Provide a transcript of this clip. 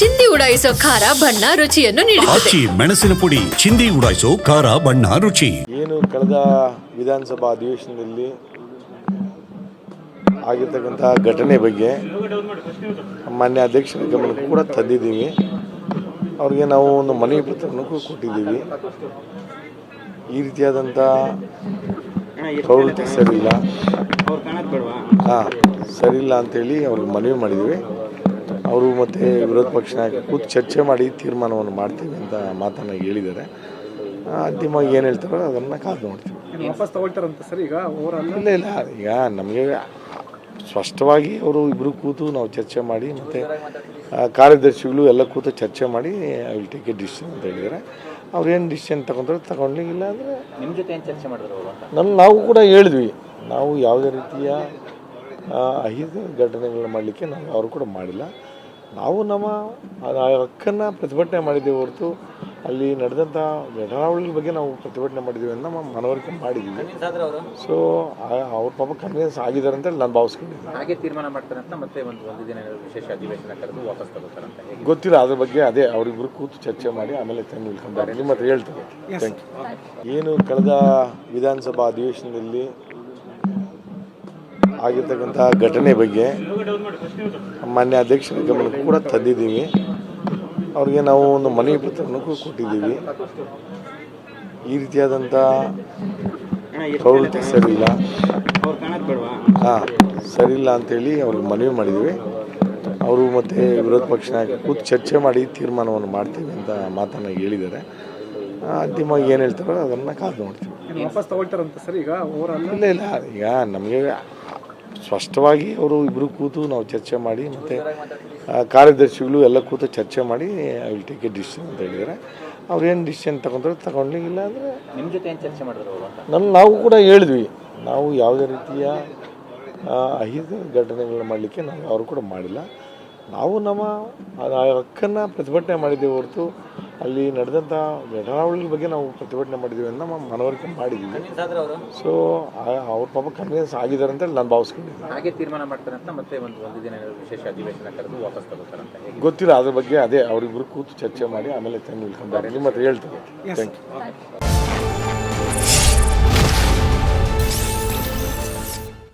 ಚಿಂದಿ ಉಡಾಯಿಸೋ ಖಾರ ಬಣ್ಣ ರುಚಿಯನ್ನು ನೀಡುತ್ತದೆ. ಆಚಿ ಮೆಣಸಿನ ಪುಡಿ ಚಿಂದಿ ಉಡಾಯಿಸೋ ಖಾರ ಬಣ್ಣ ರುಚಿ. ಏನು ಕಳೆದ ವಿಧಾನಸಭಾ ಅಧಿವೇಶನದಲ್ಲಿ ಆಗಿರ್ತಕ್ಕಂತಹ ಘಟನೆ ಬಗ್ಗೆ ಮಾನ್ಯ ಅಧ್ಯಕ್ಷರ ಗಮನಕ್ಕೆ ಕೂಡ ತಂದಿದ್ದೀವಿ. ಅವ್ರಿಗೆ ನಾವು ಒಂದು ಮನವಿ ಪತ್ರವನ್ನು ಕೂಡ ಕೊಟ್ಟಿದ್ದೀವಿ. ಈ ರೀತಿಯಾದಂಥ ಪ್ರವೃತ್ತಿ ಸರಿಯಿಲ್ಲ. ಹಾಂ ಸರಿಯಿಲ್ಲ ಅಂತೇಳಿ ಅವ್ರಿಗೆ ಮನವಿ ಮಾಡಿದ್ದೀವಿ. ಅವರು ಮತ್ತು ವಿರೋಧ ಪಕ್ಷ ನಾಯಕ ಕೂತು ಚರ್ಚೆ ಮಾಡಿ ತೀರ್ಮಾನವನ್ನು ಮಾಡ್ತೀವಿ ಅಂತ ಮಾತನ್ನು ಹೇಳಿದ್ದಾರೆ. ಅಂತಿಮವಾಗಿ ಏನು ಹೇಳ್ತಾರೋ ಅದನ್ನು ಕಾದು ನೋಡ್ತೀವಿ. ಸರ್ ಈಗ ಇಲ್ಲ ಇಲ್ಲ. ಈಗ ನಮಗೆ ಸ್ಪಷ್ಟವಾಗಿ ಅವರು ಇಬ್ಬರು ಕೂತು ನಾವು ಚರ್ಚೆ ಮಾಡಿ ಮತ್ತು ಕಾರ್ಯದರ್ಶಿಗಳು ಎಲ್ಲ ಕೂತು ಚರ್ಚೆ ಮಾಡಿ I will take a decision ಅಂತ ಹೇಳಿದ್ದಾರೆ. ಅವ್ರು ಏನು ಡಿಸಿಷನ್ ತಗೊಂಡ್ರೆ ತಗೊಂಡಿಲ್ಲ ಅಂದರೆ ನಿಮ್ಮ ಜೊತೆ ಏನು ಚರ್ಚೆ ಮಾಡಿದ್ರು ನಮ್ಮ ನಾವು ಕೂಡ ಹೇಳಿದ್ವಿ. ನಾವು ಯಾವುದೇ ರೀತಿಯ ಅಹಿತ ಘಟನೆಗಳನ್ನ ಮಾಡಲಿಕ್ಕೆ ನಾವು ಅವರು ಕೂಡ ಮಾಡಿಲ್ಲ. ನಾವು ನಮ್ಮ ಆ ಹಕ್ಕನ್ನು ಪ್ರತಿಭಟನೆ ಮಾಡಿದ್ದೇವೆ ಹೊರತು ಅಲ್ಲಿ ನಡೆದಂಥ ಘಟನಾವಳಿ ಬಗ್ಗೆ ನಾವು ಪ್ರತಿಭಟನೆ ಮಾಡಿದ್ದೀವಿ ಅಂತ ನಮ್ಮ ಮನವರಿಕೆ ಮಾಡಿದ್ದೀವಿ. ಸೊ ಅವ್ರ? ಪಾಪ ಕನ್ವಿನ್ಸ್ ಆಗಿದ್ದಾರೆ ಅಂತ ನಾನು ಭಾವಿಸ್ಕೊಂಡಿದ್ದೆ ಹಾಗೆ ತೀರ್ಮಾನ ಮಾಡ್ತಾರೆ ಅಂತ ಮತ್ತೆ ಒಂದು ಒಂದು ದಿನ ವಿಶೇಷ ಅಧಿವೇಶನ ಕರೆದು ವಾಪಸ್ ತಗೋತಾರೆ ಅಂತ ಗೊತ್ತಿಲ್ಲ ಅದ್ರ ಬಗ್ಗೆ ಅದೇ ಅವರಿಬ್ಬರು ಕೂತು ಚರ್ಚೆ ಮಾಡಿ ಆಮೇಲೆ ತಂದು ನಿಲ್ಕೊಂತಾರೆ ನಿಮ್ಮ ಹತ್ರ ಹೇಳ್ತಾರೆ ಥ್ಯಾಂಕ್ ಯು ಏನು ಕಳೆದ ವಿಧಾನಸಭಾ ಅಧಿವೇಶನದಲ್ಲಿ ಆಗಿರ್ತಕ್ಕಂಥ ಘಟನೆ ಬಗ್ಗೆ ಮಾನ್ಯ ಅಧ್ಯಕ್ಷರ ಗಮನಕ್ಕೆ ಕೂಡ ತಂದಿದ್ದೀವಿ. ಅವ್ರಿಗೆ ನಾವು ಒಂದು ಮನವಿ ಪತ್ರವನ್ನು ಕೊಟ್ಟಿದ್ದೀವಿ. ಈ ರೀತಿಯಾದಂಥ ಪ್ರವೃತ್ತಿ ಸರಿಯಿಲ್ಲ. ಇಲ್ಲ ಹಾಂ ಸರಿ ಹಾಂ ಸರಿಯಿಲ್ಲ ಅಂತೇಳಿ ಅವ್ರಿಗೆ ಮನವಿ ಮಾಡಿದ್ದೀವಿ. ಅವರು ಮತ್ತು ವಿರೋಧ ಪಕ್ಷ ಕೂತು ಚರ್ಚೆ ಮಾಡಿ ತೀರ್ಮಾನವನ್ನು ಮಾಡ್ತೀವಿ ಅಂತ ಮಾತನ್ನು ಹೇಳಿದ್ದಾರೆ. ಅಂತಿಮವಾಗಿ ಏನು ಹೇಳ್ತಾರೋ ಅದನ್ನು ಕಾದು ನೋಡ್ತೀವಿ. ವಾಪಸ್ ತಗೊಳ್ತಾರಂತ ಸರ್ ಈಗ? ಇಲ್ಲ ಇಲ್ಲ ಈಗ ನಮಗೆ ಸ್ಪಷ್ಟವಾಗಿ ಅವರು ಇಬ್ಬರು ಕೂತು ನಾವು ಚರ್ಚೆ ಮಾಡಿ ಮತ್ತು ಕಾರ್ಯದರ್ಶಿಗಳು ಎಲ್ಲ ಕೂತು ಚರ್ಚೆ ಮಾಡಿ I will take a decision ಅಂತ ಹೇಳಿದ್ದಾರೆ. ಅವ್ರು ಏನು ಡಿಸಿಷನ್ ತಗೊಂಡ್ರೆ ತಗೊಂಡು ಇಲ್ಲ ಅಂದರೆ ನಿಮ್ಮ ಜೊತೆ ಏನು ಚರ್ಚೆ ಮಾಡಿದ್ರು ನಮ್ಮ ನಾವು ಕೂಡ ಹೇಳಿದ್ವಿ. ನಾವು ಯಾವುದೇ ರೀತಿಯ ಅಹಿತ ಘಟನೆಗಳನ್ನ ಮಾಡಲಿಕ್ಕೆ ನಾವು ಅವರು ಕೂಡ ಮಾಡಿಲ್ಲ. ನಾವು ನಮ್ಮ ಆ ಹಕ್ಕನ್ನು ಪ್ರತಿಭಟನೆ ಮಾಡಿದ್ದೇವೆ ಹೊರತು ಅಲ್ಲಿ ನಡೆದಂಥ ಘಟನಾವಳಿ ಬಗ್ಗೆ ನಾವು ಪ್ರತಿಭಟನೆ ಮಾಡಿದ್ದೀವಿ ಅಂತ ನಮ್ಮ ಮನವರಿಕೆ ಮಾಡಿದ್ದೀವಿ. ಸೊ ಅವ್ರ ಪಾಪ ಕನ್ವಿನ್ಸ್ ಆಗಿದ್ದಾರೆ ಅಂತ ನಾನು ಭಾವಿಸ್ಕೊಂಡಿದ್ದೀನಿ. ಹಾಗೆ ತೀರ್ಮಾನ ಮಾಡ್ತಾರೆ ಅಂತ ಮತ್ತೆ ಒಂದು ಒಂದು ದಿನ ವಿಶೇಷ ಅಧಿವೇಶನ ಕರೆದು ವಾಪಸ್ ತಗೋತಾರಂತ ಗೊತ್ತಿಲ್ಲ ಅದ್ರ ಬಗ್ಗೆ ಅದೇ ಅವರಿಬ್ಬರು ಕೂತು ಚರ್ಚೆ ಮಾಡಿ ಆಮೇಲೆ ತಂದು ನಿಲ್ಕೊಂತಾರೆ ನಿಮ್ಮ ಹತ್ರ ಹೇಳ್ತಾರೆ ಥ್ಯಾಂಕ್ ಯು